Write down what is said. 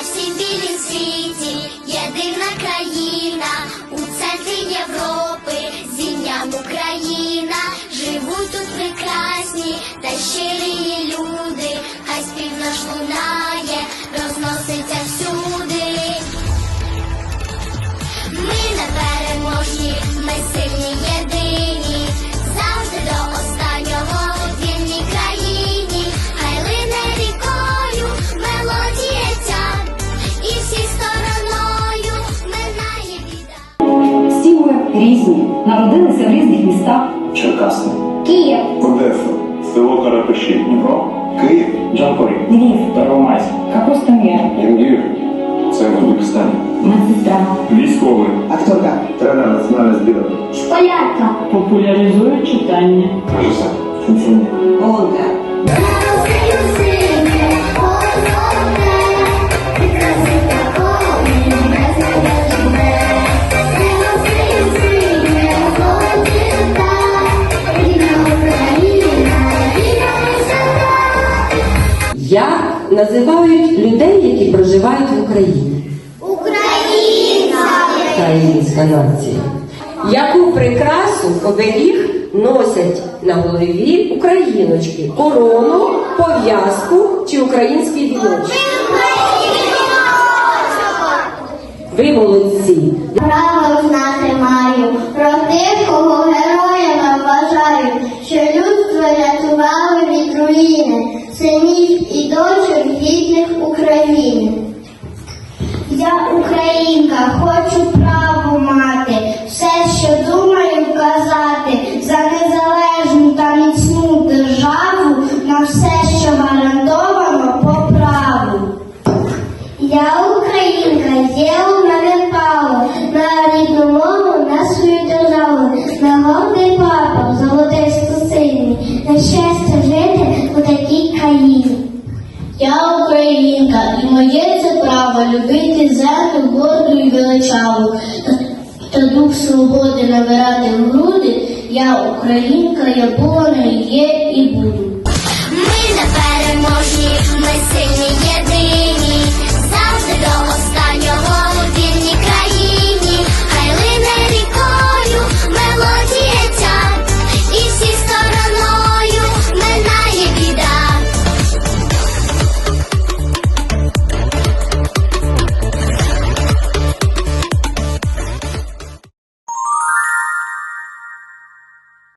на білім світі, єдина країна у центрі Європи, зім'ям Україна, живуть тут прекрасні та щирі люди, хай спів наш лунає, різні, народилися в різних містах. Черкаси, Київ, Одеса, село Карапеші, Дніпро, Київ, Джанкорі, Львів, Первомайськ, Капустомір, Інгір. Це в Узбекистані. медсестра, військовий, Акторка. Тренер національної збірної. школярка. Популяризує читання. Режисер. Танцівник. волонтер. Як називають людей, які проживають в Україні? Україна! Українська нація. Яку прикрасу оберіг носять на голові україночки? Корону, пов'язку чи український віночок? Ви молодці. Право синів гідних України. Я українка, хочу право мати, все, що думаю, казати, за незалежну та міцну державу, на все, що гарантовано по праву. Я українка, є у мене право на рідну мову, на свою державу, на гордий папа, золотий сині, на щастя жити. Я українка, і моє це право любити землю горду і величаву, та, дух свободи набирати в груди. Я українка, я була, є і буду.